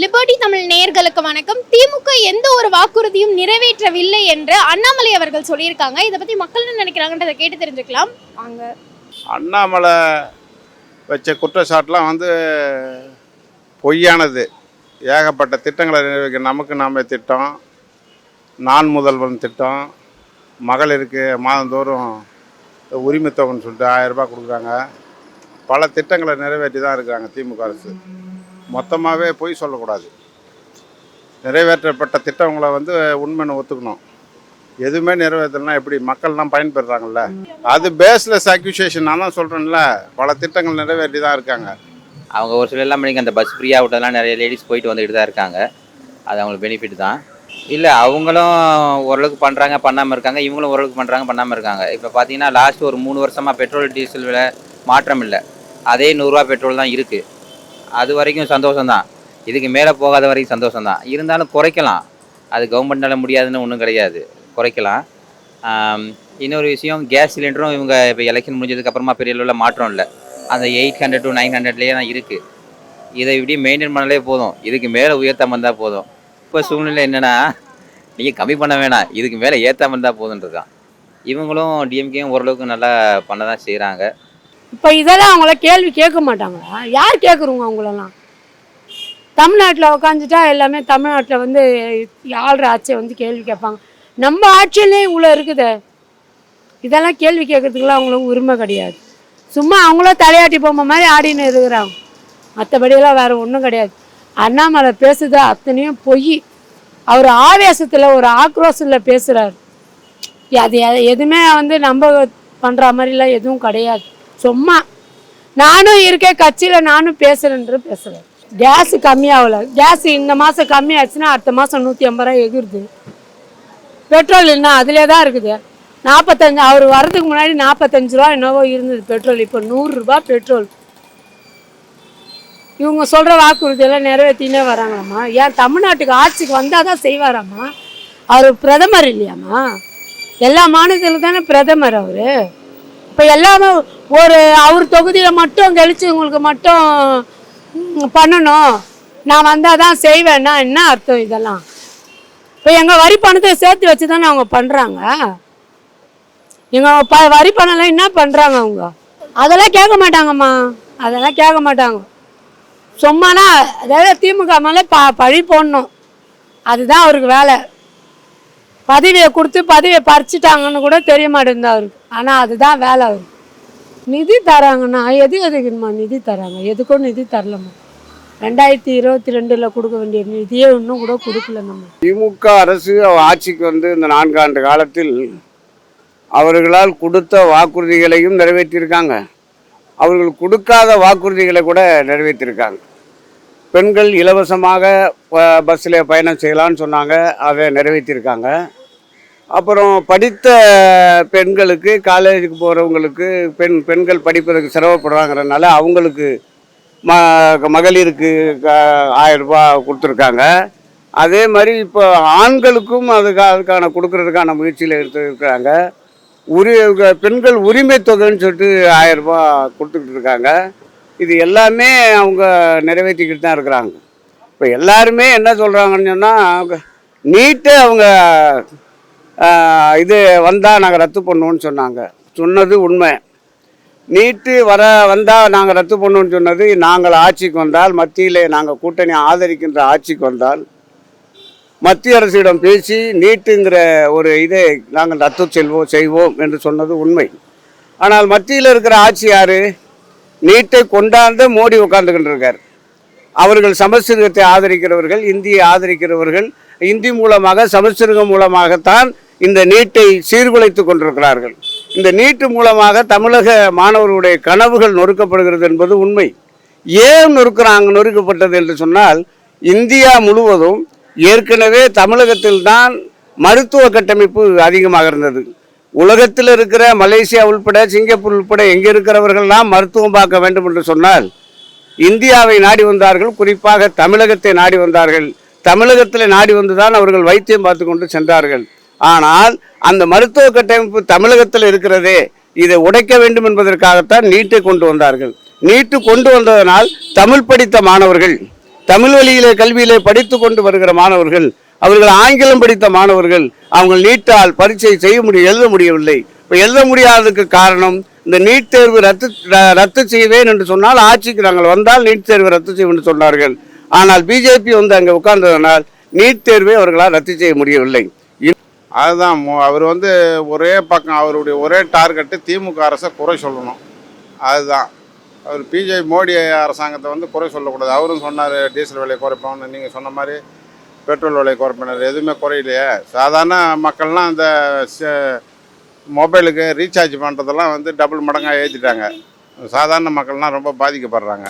Liberty Tamil நேயர்களுக்கு வணக்கம். திமுக எந்த ஒரு வாக்குறுதியும் நிறைவேற்றவில்லை என்று அண்ணாமலை அவர்கள் சொல்லியிருக்காங்க. இதை பத்தி மக்கள் என்ன நினைக்கிறாங்கன்றதை கேட்டு தெரிஞ்சுக்கலாம். வாங்க. அண்ணாமலை வச்ச குற்றச்சாட்டுலாம் வந்து பொய்யானது. ஏகப்பட்ட திட்டங்களை நிறைவேற்ற நமக்கு நாமே திட்டம். நான் முதல்வன் திட்டம். மகளிருக்கு மாதந்தோறும் உரிமை தொகைன்னு சொல்லிட்டு ஆயிரம் ரூபாய் கொடுக்குறாங்க. பல திட்டங்களை நிறைவேற்றி தான் இருக்கிறாங்க திமுக அரசு. மொத்தமாகவே பொய் சொல்லக்கூடாது. நிறைவேற்றப்பட்ட திட்டங்களை வந்து உண்மைன்னு ஒத்துக்கணும். எதுவுமே நிறைவேற்றலாம் எப்படி மக்கள்லாம் பயன்பெறுறாங்கல்ல அது பேஸ்லெஸ் அக்யூசியேஷன் நான் தான் சொல்கிறேன்ல பல திட்டங்கள் நிறைவேற்றி தான் இருக்காங்க. அவங்க ஒரு சில எல்லாம் அந்த பஸ் ஃப்ரீயாக விட்டதெல்லாம் நிறைய லேடிஸ் போயிட்டு வந்துட்டு தான் இருக்காங்க. அது அவங்களுக்கு பெனிஃபிட் தான். இல்லை அவங்களும் ஓரளவுக்கு பண்ணுறாங்க பண்ணாமல் இருக்காங்க. இவங்களும் ஓரளவுக்கு பண்ணுறாங்க பண்ணாமல் இருக்காங்க. இப்போ பார்த்தீங்கன்னா லாஸ்ட் ஒரு மூணு வருஷமாக பெட்ரோல் டீசல் விலை மாற்றம் இல்லை. அதே நூறுரூவா பெட்ரோல் தான் இருக்குது அது வரைக்கும் சந்தோஷம் தான் இதுக்கு மேலே போகாத வரைக்கும் சந்தோஷந்தான் இருந்தாலும் குறைக்கலாம். அது கவர்மெண்ட்டால் முடியாதுன்னு ஒன்றும் கிடையாது. குறைக்கலாம். இன்னொரு விஷயம் கேஸ் சிலிண்டரும் இவங்க இப்போ எலெக்ஷன் முடிஞ்சதுக்கப்புறமா பெரிய அளவில் மாற்றம் இல்லை. அந்த எயிட் ஹண்ட்ரட் டு நைன் ஹண்ட்ரட்லேயே தான் இருக்குது இதை இப்படி மெயின்டைன் பண்ணாலே போதும். இதுக்கு மேலே உயர்த்தாமல் இருந்தால் போதும். இப்போ சூழ்நிலை என்னென்னா நீங்கள் கம்மி பண்ண வேணாம். இதுக்கு மேலே ஏற்றாம இருந்தால் போதுன்றது தான் இவங்களும் டிஎம்கேயும் ஓரளவுக்கு நல்லா பண்ண தான் செய்கிறாங்க இப்போ இதெல்லாம் அவங்கள கேள்வி கேட்க மாட்டாங்களா? யார் கேட்குறவங்க அவங்களெல்லாம்? தமிழ்நாட்டில் உக்காந்துட்டா எல்லாமே தமிழ்நாட்டில் வந்து ஆள்ற ஆட்சியை வந்து கேள்வி கேட்பாங்க. நம்ம ஆட்சியிலே இவ்வளோ இருக்குதே. இதெல்லாம் கேள்வி கேட்கறதுக்குலாம் அவங்களுக்கு உரிமை கிடையாது. சும்மா அவங்களும் தலையாட்டி பொம்மை மாதிரி ஆடின்னு இருக்கிறாங்க. மற்றபடியெல்லாம் வேறு ஒன்றும் கிடையாது. அண்ணாமலை பேசுது அத்தனையும் பொய். அவர் ஆவேசத்தில் ஒரு ஆக்ரோஷத்தில் பேசுகிறார் அது எதுவுமே வந்து நம்ம பண்ணுற மாதிரிலாம் எதுவும் கிடையாது. சும்மா நானும் இருக்கேன் கட்சியில் நானும் பேசுகிறேன்ற பேசுகிறேன் கேஸ் கம்மியாகல. கேஸ் இந்த மாதம் கம்மியாச்சுன்னா அடுத்த மாதம் நூற்றி ஐம்பது ரூபா எகிருது. பெட்ரோல் என்ன அதிலே தான் இருக்குது. நாற்பத்தஞ்சு அவர் வர்றதுக்கு முன்னாடி நாற்பத்தஞ்சு ரூபா என்னவோ இருந்தது பெட்ரோல். இப்போ நூறுரூபா பெட்ரோல். இவங்க சொல்கிற வாக்குறுதியெல்லாம் நிறைவேற்றினே வராங்களாம்மா. ஏன் தமிழ்நாட்டுக்கு ஆட்சிக்கு வந்தால் தான் செய்வாராம்மா? அவர் பிரதமர் இல்லையாம்மா? எல்லா மாநிலத்திலும் தானே பிரதமர் அவர். இப்போ எல்லாமே ஒரு அவர் தொகுதியில் மட்டும் கழிச்சு உங்களுக்கு மட்டும் பண்ணணும். நான் வந்தால் தான் செய்வேன்னா என்ன அர்த்தம் இதெல்லாம்? இப்போ எங்கள் வரி பணத்தை சேர்த்து வச்சு தானே அவங்க பண்ணுறாங்க எங்கள் ப வரி பணம்லாம் என்ன பண்ணுறாங்க அவங்க? அதெல்லாம் கேட்க மாட்டாங்கம்மா. அதெல்லாம் கேட்க மாட்டாங்க. சும்மானா அதாவது திமுக மேலே ப பழி போடணும். அதுதான் அவருக்கு வேலை. பதவியை கொடுத்து பதவியை பறிச்சிட்டாங்கன்னு கூட தெரிய மாட்டேங்குது அவருக்கு. ஆனால் அதுதான் வேலை அவருக்கு. நிதி தராங்கன்னா எது எதுக்குமா நிதி தராங்க? எதுக்கும் நிதி தரலம்மா. ரெண்டாயிரத்தி இருபத்தி ரெண்டில் கொடுக்க வேண்டிய நிதியே இன்னும் கூட கொடுக்கல நம்ம திமுக அரசு ஆட்சிக்கு வந்து இந்த நான்காண்டு காலத்தில் அவர்களால் கொடுத்த வாக்குறுதிகளையும் நிறைவேற்றியிருக்காங்க. அவர்கள் கொடுக்காத வாக்குறுதிகளை கூட நிறைவேற்றியிருக்காங்க. பெண்கள் இலவசமாக ப- பஸ்ஸில் பயணம் செய்யலாம்னு சொன்னாங்க. அதை நிறைவேற்றியிருக்காங்க. அப்புறம் படித்த பெண்களுக்கு காலேஜுக்கு போகிறவங்களுக்கு பெண் பெண்கள் படிப்பதற்கு சிரமப்படுறாங்கிறதுனால அவங்களுக்கு ம மகளிருக்கு ஆயரூபா கொடுத்துருக்காங்க. அதே மாதிரி இப்போ ஆண்களுக்கும் அதுக்கு அதுக்கான கொடுக்கறதுக்கான முயற்சியில் எடுத்துருக்காங்க உரி பெண்கள் உரிமை தொகைன்னு சொல்லிட்டு ஆயரூபா கொடுத்துக்கிட்டு இருக்காங்க. இது எல்லாமே அவங்க நிறைவேற்றிக்கிட்டு தான் இருக்கிறாங்க. இப்போ எல்லாருமே என்ன சொல்கிறாங்கன்னு சொன்னால் நீட்டை அவங்க இது வந்தால் நாங்கள் ரத்து பண்ணுவோம்னு சொன்னாங்க. சொன்னது உண்மை. நீட்டு வர வந்தால் நாங்கள் ரத்து பண்ணுவோம்னு சொன்னது நாங்கள் ஆட்சிக்கு வந்தால் மத்தியில் நாங்கள் கூட்டணி ஆதரிக்கின்ற ஆட்சிக்கு வந்தால் மத்திய அரசிடம் பேசி நீட்டுங்கிற ஒரு இதை நாங்கள் ரத்து செல்வோம் செய்வோம் என்று சொன்னது உண்மை. ஆனால் மத்தியில் இருக்கிற ஆட்சி யார்? நீட்டை கொண்டாந்து மோடி உட்கார்ந்துக்கிட்டு இருக்கார். அவர்கள் சமஸ்கிருதத்தை ஆதரிக்கிறவர்கள் இந்தியை ஆதரிக்கிறவர்கள் இந்தி மூலமாக சமஸ்கிருதம் மூலமாகத்தான் இந்த நீட்டை சீர்குலைத்து கொண்டிருக்கிறார்கள். இந்த நீட்டு மூலமாக தமிழக மாணவர்களுடைய கனவுகள் நொறுக்கப்படுகிறது என்பது உண்மை. ஏன் நொறுக்கிறாங்க நொறுக்கப்பட்டது என்று சொன்னால் இந்தியா முழுவதும் ஏற்கனவே தமிழகத்தில் தான் மருத்துவ கட்டமைப்பு அதிகமாக இருந்தது. உலகத்தில் இருக்கிற மலேசியா உள்பட சிங்கப்பூர் உள்பட எங்கே இருக்கிறவர்கள்லாம் மருத்துவம் பார்க்க வேண்டும் என்று சொன்னால் இந்தியாவை நாடி வந்தார்கள் குறிப்பாக தமிழகத்தை நாடி வந்தார்கள். தமிழகத்தில் நாடி வந்துதான் அவர்கள் வைத்தியம் பார்த்து கொண்டு சென்றார்கள். ஆனால் அந்த மருத்துவ கட்டமைப்பு தமிழகத்தில் இருக்கிறதே இதை உடைக்க வேண்டும் என்பதற்காகத்தான் நீட்டை கொண்டு வந்தார்கள். நீட்டு கொண்டு வந்ததனால் தமிழ் படித்த மாணவர்கள் தமிழ் வழியிலே கல்வியிலே படித்து கொண்டு வருகிற மாணவர்கள் அவர்கள் ஆங்கிலம் படித்த மாணவர்கள் அவங்க நீட்டால் பரீட்சை செய்ய முடிய எழுத முடியவில்லை. இப்போ எழுத முடியாததுக்கு காரணம் இந்த நீட் தேர்வு ரத்து ர- ரத்து செய்வேன் என்று சொன்னால் ஆட்சிக்கு நாங்கள் வந்தால் நீட் தேர்வு ரத்து செய்வோம் என்று சொன்னார்கள். ஆனால் பிஜேபி வந்து அங்கே உட்கார்ந்ததனால் நீட் தேர்வை அவர்களால் ரத்து செய்ய முடியவில்லை. அதுதான் அவர் வந்து ஒரே பக்கம் அவருடைய ஒரே டார்கெட்டு திமுக அரசை குறை சொல்லணும். அதுதான். அவர் பிஜே மோடி அரசாங்கத்தை வந்து குறை சொல்லக்கூடாது. அவரும் சொன்னார் டீசல் விலையை குறைப்போம்னு. நீங்கள் சொன்ன மாதிரி பெட்ரோல் விலை குறைப்பினார். எதுவுமே குறையிலையே. சாதாரண மக்கள்லாம் இந்த மொபைலுக்கு ரீசார்ஜ் பண்ணுறதெல்லாம் வந்து டபுள் மடங்காக ஏற்றிட்டாங்க சாதாரண மக்கள்லாம் ரொம்ப பாதிக்கப்படுறாங்க.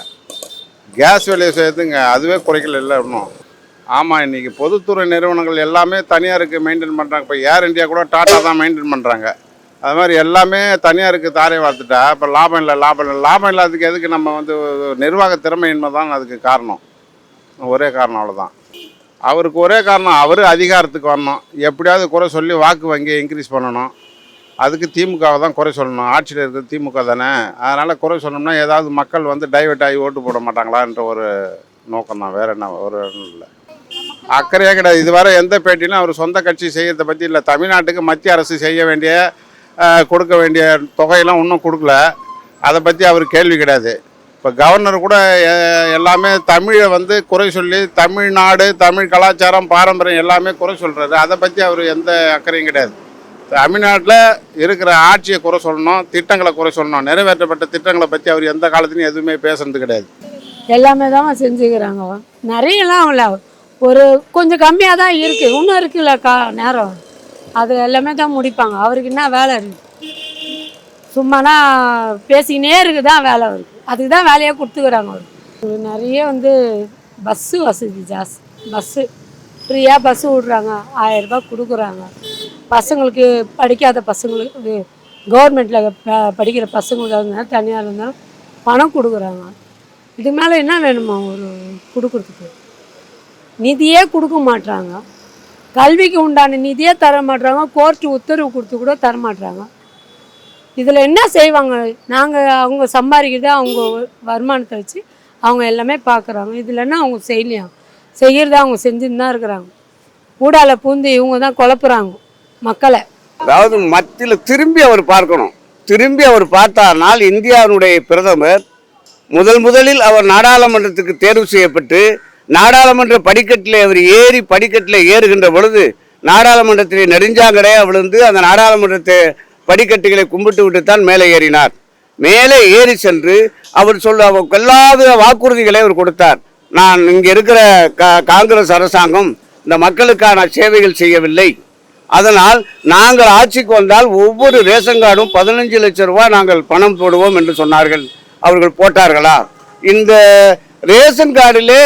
கேஸ் விலையை சேர்த்துங்க. அதுவே குறைக்கல இல்லை இன்னும். ஆமாம் இன்றைக்கி பொதுத்துறை நிறுவனங்கள் எல்லாமே தனியாருக்கு மெயின்டைன் பண்ணுறாங்க இப்போ ஏர் இந்தியா கூட டாட்டா தான் மெயின்டைன் பண்ணுறாங்க அது மாதிரி எல்லாமே தனியாருக்கு தாரை வார்த்துட்டா இப்போ லாபம் இல்லை லாபம் இல்லை. லாபம் இல்லாததுக்கு எதுக்கு நம்ம வந்து நிர்வாக திறமையின்மை தான் அதுக்கு காரணம். ஒரே காரணம் அவ்வளோதான் அவருக்கு ஒரே காரணம் அவர் அதிகாரத்துக்கு வரணும். எப்படியாவது குறை சொல்லி வாக்கு வங்கியை இன்க்ரீஸ் பண்ணணும். அதுக்கு திமுகவை தான் குறை சொல்லணும். ஆட்சியில் இருக்கிறது திமுக தானே. அதனால் குறை சொல்லணும்னா ஏதாவது மக்கள் வந்து டைவர்ட் ஆகி ஓட்டு போட மாட்டாங்களான்ற ஒரு நோக்கம் தான். வேறு என்ன ஒரு ஒன்றும் இல்லை. அக்கறையே கிடையாது. இதுவரை எந்த பேட்டியிலும் அவர் சொந்த கட்சி செய்கிறத பற்றி இல்லை. தமிழ்நாட்டுக்கு மத்திய அரசு செய்ய வேண்டிய கொடுக்க வேண்டிய தொகையெல்லாம் இன்னும் கொடுக்கல. அதை பற்றி அவர் கேள்வி கிடையாது. இப்போ கவர்னர் கூட எல்லாமே தமிழை வந்து குறை சொல்லி தமிழ்நாடு தமிழ் கலாச்சாரம் பாரம்பரியம் எல்லாமே குறை சொல்கிறாரு அதை பற்றி அவர் எந்த அக்கறையும் கிடையாது. தமிழ்நாட்டில் இருக்கிற ஆட்சியை குறை சொல்லணும் திட்டங்களை குறை சொல்லணும் நிறைவேற்றப்பட்ட திட்டங்களை பற்றி அவர் எந்த காலத்துலையும் எதுவுமே பேசுறது கிடையாது. எல்லாமே தான் செஞ்சுக்கிறாங்க நிறையலாம் அவங்கள ஒரு கொஞ்சம் கம்மியாக தான் இருக்குது இன்னும் இருக்குல்லக்கா நேரம். அது எல்லாமே தான் முடிப்பாங்க. அவருக்கு என்ன வேலை இருக்கு? சும்மானா பேசிக்கினே இருக்கு தான் வேலை அவருக்கு. அதுக்கு தான் வேலையே கொடுத்துக்கிறாங்க அவருக்கு நிறைய வந்து பஸ்ஸு வசதி ஜாஸ்தி. பஸ்ஸு ஃப்ரீயாக பஸ்ஸு விட்றாங்க. ஆயரரூபா கொடுக்குறாங்க. பசங்களுக்கு படிக்காத பசங்களுக்கு கவர்மெண்ட்டில் படிக்கிற பசங்களுக்கு இருந்தாலும் தனியார் இருந்தாலும் பணம் கொடுக்குறாங்க. இது மேலே என்ன வேணுமா ஒரு கொடுக்குறதுக்கு? நிதியே கொடுக்க மாட்றாங்க. கல்விக்கு உண்டான நிதியே தர மாட்றாங்க. கோர்ட்டு உத்தரவு கொடுத்து கூட தர மாட்றாங்க. இதில் என்ன செய்வாங்க? நாங்கள் அவங்க சம்பாதிக்கிறத அவங்க வருமானத்தை வச்சு அவங்க எல்லாமே பார்க்குறாங்க இதுலன்னா அவங்க செய்யலையா? செய்கிறத அவங்க செஞ்சுன்னு தான் இருக்கிறாங்க. ஊடால பூந்து இவங்க தான் குழப்புறாங்க மக்களை. அதாவது மத்தியில் திரும்பி அவர் பார்க்கணும். திரும்பி அவர் பார்த்தானால் இந்தியாவினுடைய பிரதமர் முதல் முதலில் அவர் நாடாளுமன்றத்துக்கு தேர்வு செய்யப்பட்டு நாடாளுமன்ற படிக்கட்டில் அவர் ஏறி படிக்கட்டில் ஏறுகின்ற பொழுது நாடாளுமன்றத்திலே நெடுஞ்சாங்கடையாக விழுந்து அந்த நாடாளுமன்றத்தை படிக்கட்டுகளை கும்பிட்டு விட்டு தான் மேலே ஏறினார். மேலே ஏறி சென்று அவர் சொல்ல எல்லாவித வாக்குறுதிகளை அவர் கொடுத்தார். நான் இங்கே இருக்கிற கா காங்கிரஸ் அரசாங்கம் இந்த மக்களுக்கான சேவைகள் செய்யவில்லை. அதனால் நாங்கள் ஆட்சிக்கு வந்தால் ஒவ்வொரு ரேஷன் கார்டும் பதினஞ்சு லட்சம் ரூபாய் நாங்கள் பணம் போடுவோம் என்று சொன்னார்கள். அவர்கள் போட்டார்களா? இந்த ரேஷன் கார்டிலே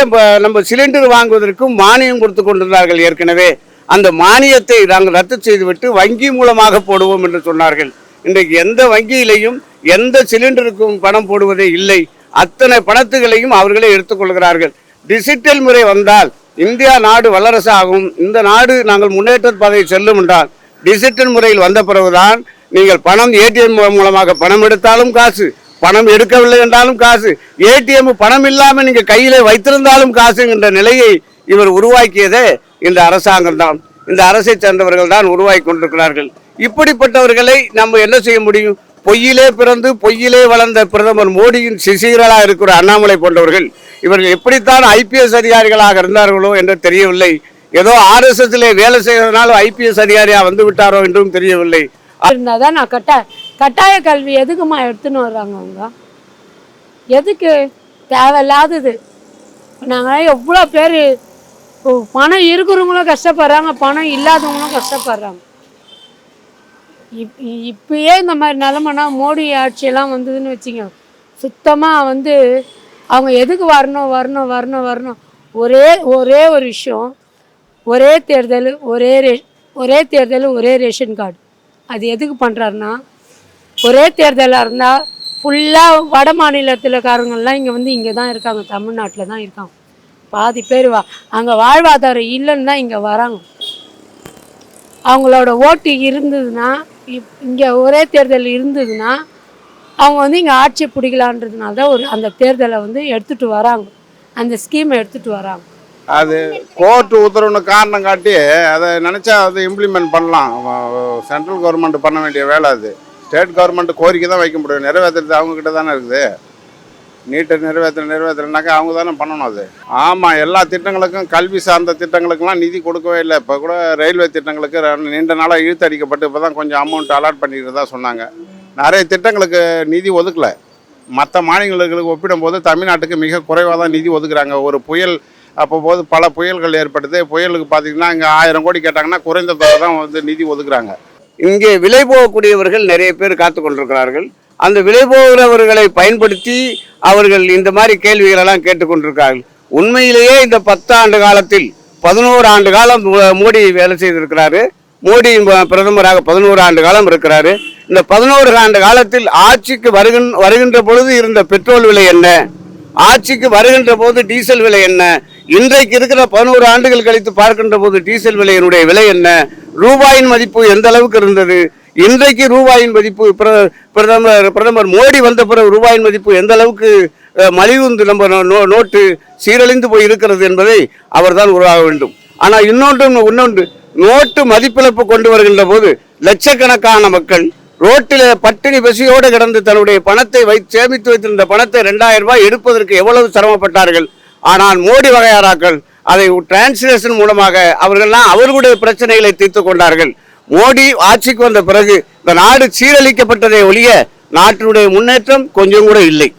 நம்ம சிலிண்டர் வாங்குவதற்கும் மானியம் கொடுத்து கொண்டிருந்தார்கள் ஏற்கனவே. அந்த மானியத்தை நாங்கள் ரத்து செய்துவிட்டு வங்கி மூலமாக போடுவோம் என்று சொன்னார்கள். இன்றைக்கு எந்த வங்கியிலையும் எந்த சிலிண்டருக்கும் பணம் போடுவதே இல்லை. அத்தனை பணத்துகளையும் அவர்களே எடுத்துக்கொள்கிறார்கள் டிஜிட்டல் முறை வந்தால் இந்தியா நாடு வல்லரசு ஆகும் இந்த நாடு நாங்கள் முன்னேற்ற பாதையை செல்லும் என்றால் டிஜிட்டல் முறையில் வந்த பிறகுதான் நீங்கள் பணம் ஏடிஎம் மூலமாக பணம் எடுத்தாலும் காசு பணம் எடுக்கவில்லை என்றாலும் காசு. ஏடிஎம் பணம் இல்லாமல் நீங்கள் கையிலே வைத்திருந்தாலும் காசு என்ற நிலையை இவர் உருவாக்கியதே இந்த அரசாங்கம் தான். இந்த அரசை சேர்ந்தவர்கள் தான் உருவாக்கி கொண்டிருக்கிறார்கள். இப்படிப்பட்டவர்களை நம்ம என்ன செய்ய முடியும்? பொய்யிலே பிறந்து பொய்யிலே வளர்ந்த பிரதமர் மோடியின் சிசிகளாக இருக்கிற அண்ணாமலை போன்றவர்கள் இவர்கள் எப்படித்தான் ஐபிஎஸ் அதிகாரிகளாக இருந்தார்களோ என்று தெரியவில்லை. ஏதோ ஆர்எஸ்எஸ்ல வேலை செய்யறதுனால ஐபிஎஸ் அதிகாரியா வந்து விட்டாரோ என்றும் தெரியவில்லை. இருந்தாதான் நான் கட்ட கட்டாய கல்வி எதுக்குமா எடுத்துன்னு வர்றாங்க அவங்க? எதுக்கு தேவையில்லாதது? நாங்கள் எவ்வளோ பேர் பணம் இருக்கிறவங்களும் கஷ்டப்படுறாங்க பணம் இல்லாதவங்களும் கஷ்டப்படுறாங்க. இப் இப்பயே இந்த மாதிரி நிலமைனா மோடி ஆட்சியெல்லாம் வந்ததுன்னு வச்சுங்க சுத்தமாக வந்து அவங்க எதுக்கு வரணும் வரணும் வரணும் வரணும்? ஒரே ஒரே ஒரு விஷயம் ஒரே தேர்தல் ஒரே ரே ஒரே தேர்தல் ஒரே ரேஷன் கார்டு. அது எதுக்கு பண்ணுறாருன்னா ஒரே தேர்தலாக இருந்தால் ஃபுல்லாக வட மாநிலத்திலக்காரங்கள்லாம் இங்கே வந்து இங்கே தான் இருக்காங்க. தமிழ்நாட்டில் தான் இருக்காங்க. பாதி பேர் வா அங்கே வாழ்வாதாரம் இல்லைன்னு தான் இங்கே வராங்க. அவங்களோட ஓட்டு இருந்ததுன்னா இப் இங்கே ஒரே தேர்தல் இருந்ததுன்னா அவங்க வந்து இங்கே ஆட்சி பிடிக்கலான்றதுனால தான் ஒரு அந்த தேர்தலை வந்து எடுத்துகிட்டு வராங்க. அந்த ஸ்கீமை எடுத்துகிட்டு வராங்க. அது கோர்ட்டு உத்தரவுன்னு காரணம் காட்டி அதை நினச்சா அதை இம்ப்ளிமெண்ட் பண்ணலாம். சென்ட்ரல் கவர்மெண்ட் பண்ண வேண்டிய வேலை அது. ஸ்டேட் கவர்மெண்ட் கோரிக்கை தான் வைக்க முடியும். நிறைவேற்றுறது அவங்கக்கிட்ட தானே இருக்குது. நீட்டை நிறைவேற்ற நிறைவேற்றலைனாக்கா அவங்க தானே பண்ணணும் அது. ஆமாம் எல்லா திட்டங்களுக்கும் கல்வி சார்ந்த திட்டங்களுக்கெல்லாம் நிதி கொடுக்கவே இல்லை. இப்போ கூட ரயில்வே திட்டங்களுக்கு நீண்ட நாளாக இழுத்தடிக்கப்பட்டு இப்போ தான் கொஞ்சம் அமௌண்ட் அலாட் பண்ணிக்கிறதா சொன்னாங்க. நிறைய திட்டங்களுக்கு நிதி ஒதுக்கலை. மற்ற மாநிலங்களுக்கு ஒப்பிடும்போது தமிழ்நாட்டுக்கு மிக குறைவாக தான் நிதி ஒதுக்குறாங்க. ஒரு புயல் அப்போ போது பல புயல்கள் ஏற்படுது. புயலுக்கு பார்த்தீங்கன்னா இங்கே ஆயிரம் கோடி கேட்டாங்கன்னா குறைந்த தொகை தான் வந்து நிதி ஒதுக்குறாங்க. இங்கே விலை போகக்கூடியவர்கள் நிறைய பேர் காத்து கொண்டிருக்கிறார்கள். அந்த விலை போகிறவர்களை பயன்படுத்தி அவர்கள் இந்த மாதிரி கேள்விகளெல்லாம் கேட்டுக்கொண்டிருக்கிறார்கள். உண்மையிலேயே இந்த பத்தாண்டு காலத்தில் பதினோரு ஆண்டு காலம் மோடி வேலை செய்திருக்கிறாரு. மோடி பிரதமராக பதினோரு ஆண்டு காலம் இருக்கிறாரு. இந்த பதினோரு ஆண்டு காலத்தில் ஆட்சிக்கு வருகின் வருகின்ற பொழுது இருந்த பெட்ரோல் விலை என்ன? ஆட்சிக்கு வருகின்ற போது டீசல் விலை என்ன? இன்றைக்கு இருக்கிற பதினோரு ஆண்டுகள் கழித்து பார்க்கின்ற போது டீசல் விலையினுடைய விலை என்ன? ரூபாயின் மதிப்பு எந்த அளவுக்கு இருந்தது? இன்றைக்கு ரூபாயின் மதிப்பு பிர- பிரதமர் பிரதமர் மோடி வந்த பிறகு ரூபாயின் மதிப்பு எந்த அளவுக்கு மலிவுந்து நம்ம நோ- நோ- நோட்டு சீரழிந்து போய் இருக்கிறது என்பதை அவர்தான் உருவாக வேண்டும். ஆனால் இன்னொன்று இன்னொன்று நோட்டு மதிப்பிழப்பு கொண்டு வருகின்ற போது லட்சக்கணக்கான மக்கள் ரோட்டில் பட்டினி பசியோடு கிடந்து தன்னுடைய பணத்தை வை சேமித்து வைத்திருந்த பணத்தை ரெண்டாயிரம் ரூபாய் எடுப்பதற்கு எவ்வளவு சிரமப்பட்டார்கள்? ஆனால் மோடி வகையாராக்கள் அதை டிரான்ஸ்லேஷன் மூலமாக அவர்கள்லாம் அவர்களுடைய பிரச்சனைகளை தீர்த்து கொண்டார்கள். மோடி ஆட்சிக்கு வந்த பிறகு இந்த நாடு சீரழிக்கப்பட்டதை ஒழிய நாட்டினுடைய முன்னேற்றம் கொஞ்சம் கூட இல்லை.